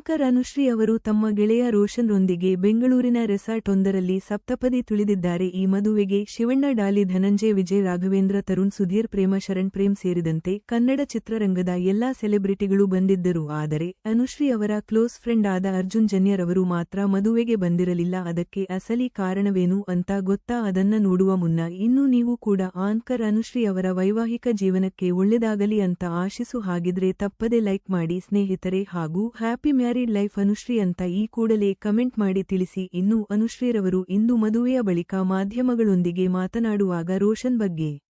Anchor Anushree ಅವರು ತಮ್ಮ ಗೆಳೆಯ ರೋಷನ್ರೊಂದಿಗೆ ಬೆಂಗಳೂರಿನ ರೆಸಾರ್ಟ್ ಒಂದರಲ್ಲಿ ಸಪ್ತಪದಿ ತುಳಿದಿದ್ದಾರೆ. ಈ ಮದುವೆಗೆ ಶಿವಣ್ಣ ಡಾಲಿ, ಧನಂಜಯ, ವಿಜಯ್, ರಾಘವೇಂದ್ರ, ತರುಣ್, ಸುಧೀರ್, ಪ್ರೇಮ, ಶರಣ್, ಪ್ರೇಮ್ ಸೇರಿದಂತೆ ಕನ್ನಡ ಚಿತ್ರರಂಗದ ಎಲ್ಲಾ ಸೆಲೆಬ್ರಿಟಿಗಳು ಬಂದಿದ್ದರು. ಆದರೆ ಅನುಶ್ರೀ ಅವರ ಕ್ಲೋಸ್ ಫ್ರೆಂಡ್ ಆದ ಅರ್ಜುನ್ ಜನ್ಯರವರು ಮಾತ್ರ ಮದುವೆಗೆ ಬಂದಿರಲಿಲ್ಲ. ಅದಕ್ಕೆ ಅಸಲಿ ಕಾರಣವೇನು ಅಂತ ಗೊತ್ತಾ ಅದನ್ನ ನೋಡುವ ಮುನ್ನ ಇನ್ನು ನೀವು ಕೂಡ ಆನ್ಕರ್ ಅನುಶ್ರೀ ಅವರ ವೈವಾಹಿಕ ಜೀವನಕ್ಕೆ ಒಳ್ಳೆದಾಗಲಿ ಅಂತ ಆಶಿಸು, ಹಾಗಿದ್ರೆ ತಪ್ಪದೆ ಲೈಕ್ ಮಾಡಿ ಸ್ನೇಹಿತರೆ ಹಾಗೂ ಹ್ಯಾಪಿ ಮ್ಯಾರಿಡ್ ಲೈಫ್ ಅನುಶ್ರೀ ಅಂತ ಈ ಕೂಡಲೇ ಕಮೆಂಟ್ ಮಾಡಿ ತಿಳಿಸಿ, ಇನ್ನು ಅನುಶ್ರೀರವರು ಇಂದು ಮದುವೆಯ ಬಳಿಕ ಮಾಧ್ಯಮಗಳೊಂದಿಗೆ ಮಾತನಾಡುವಾಗ ರೋಷನ್ ಬಗ್ಗೆ.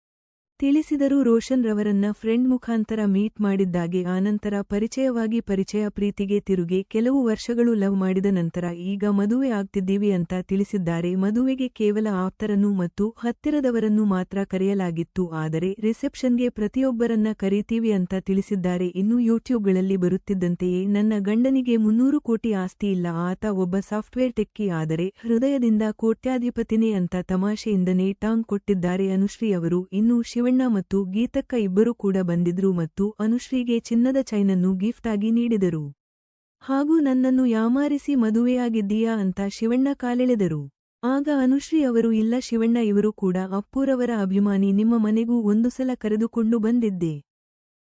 ತಿಳಿಸಿದರು ರೋಷನ್ ರವರನ್ನ ಫ್ರೆಂಡ್ ಮುಖಾಂತರ ಮೀಟ್ ಮಾಡಿದ್ದಾಗೆ ಆನಂತರ ಪರಿಚಯವಾಗಿ ಪರಿಚಯ ಪ್ರೀತಿಗೆ ತಿರುಗಿ ಕೆಲವು ವರ್ಷಗಳು ಲವ್ ಮಾಡಿದ ನಂತರ ಈಗ ಮದುವೆ ಆಗ್ತಿದ್ದೀವಿ ಅಂತ ತಿಳಿಸಿದ್ದಾರೆ. ಮದುವೆಗೆ ಕೇವಲ ಆಪ್ತರನ್ನು ಮತ್ತು ಹತ್ತಿರದವರನ್ನು ಮಾತ್ರ ಕರೆಯಲಾಗಿತ್ತು. ಆದರೆ ರಿಸೆಪ್ಷನ್ಗೆ ಪ್ರತಿಯೊಬ್ಬರನ್ನ ಕರೀತೀವಿ ಅಂತ ತಿಳಿಸಿದ್ದಾರೆ. ಇನ್ನು ಯೂಟ್ಯೂಬ್ಗಳಲ್ಲಿ ಬರುತ್ತಿದ್ದಂತೆಯೇ ನನ್ನ ಗಂಡನಿಗೆ ಮುನ್ನೂರು ಕೋಟಿ ಆಸ್ತಿ ಇಲ್ಲ. ಆತ ಒಬ್ಬ ಸಾಫ್ಟ್ವೇರ್ ಟೆಕ್ಕಿ ಆದರೆ ಹೃದಯದಿಂದ ಕೋಟ್ಯಾಧಿಪತಿನೇ ಅಂತ ತಮಾಷೆಯಿಂದನೇ ಟಾಂಗ್ ಕೊಟ್ಟಿದ್ದಾರೆ ಅನುಶ್ರೀ ಅವರು. ಇನ್ನು ಶಿವಣ್ಣ ಮತ್ತು ಗೀತಕ್ಕ ಇಬ್ಬರೂ ಕೂಡ ಬಂದಿದ್ರು ಮತ್ತು ಅನುಶ್ರೀಗೆ ಚಿನ್ನದ ಚೈನನ್ನು ಗಿಫ್ಟ್ ಆಗಿ ನೀಡಿದರು. ಹಾಗೂ ನನ್ನನ್ನು ಯಾಮಾರಿಸಿ ಮದುವೆಯಾಗಿದ್ದೀಯಾ ಅಂತ ಶಿವಣ್ಣ ಕಾಲೆಳೆದರು. ಆಗ ಅನುಶ್ರೀ ಅವರು, ಇಲ್ಲ ಶಿವಣ್ಣ, ಇವರು ಕೂಡ ಅಪ್ಪೂರವರ ಅಭಿಮಾನಿ, ನಿಮ್ಮ ಮನೆಗೂ ಒಂದು ಸಲ ಕರೆದುಕೊಂಡು ಬಂದಿದ್ದೆ.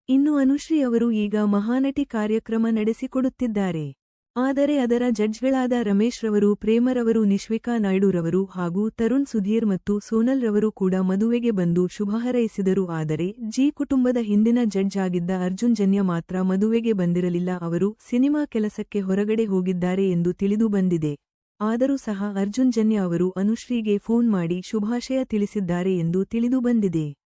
ಇನ್ನು ಅನುಶ್ರೀ ಅವರು ಈಗ ಮಹಾನಟಿ ಕಾರ್ಯಕ್ರಮ ನಡೆಸಿಕೊಡುತ್ತಿದ್ದಾರೆ. ಆದರೆ ಅದರ ಜಡ್ಜ್ಗಳಾದ ರಮೇಶ್ ರವರು ಪ್ರೇಮರವರು ನಿಶ್ವಿಕಾ ನಾಯ್ಡುರವರು ಹಾಗೂ ತರುಣ್ ಸುಧೀರ್ ಮತ್ತು ಸೋನಲ್ ರವರು ಕೂಡ ಮದುವೆಗೆ ಬಂದು ಶುಭ ಹಾರೈಸಿದರು. ಆದರೆ ಜಿ ಕುಟುಂಬದ ಹಿಂದಿನ ಜಡ್ಜ್ ಆಗಿದ್ದ ಅರ್ಜುನ್ ಜನ್ಯ ಮಾತ್ರ ಮದುವೆಗೆ ಬಂದಿರಲಿಲ್ಲ. ಅವರು ಸಿನಿಮಾ ಕೆಲಸಕ್ಕೆ ಹೊರಗಡೆ ಹೋಗಿದ್ದಾರೆ ಎಂದು ತಿಳಿದು ಬಂದಿದೆ. ಆದರೂ ಸಹ ಅರ್ಜುನ್ ಜನ್ಯ ಅವರು ಅನುಶ್ರೀಗೆ ಫೋನ್ ಮಾಡಿ ಶುಭಾಶಯ ತಿಳಿಸಿದ್ದಾರೆ ಎಂದು ತಿಳಿದು ಬಂದಿದೆ.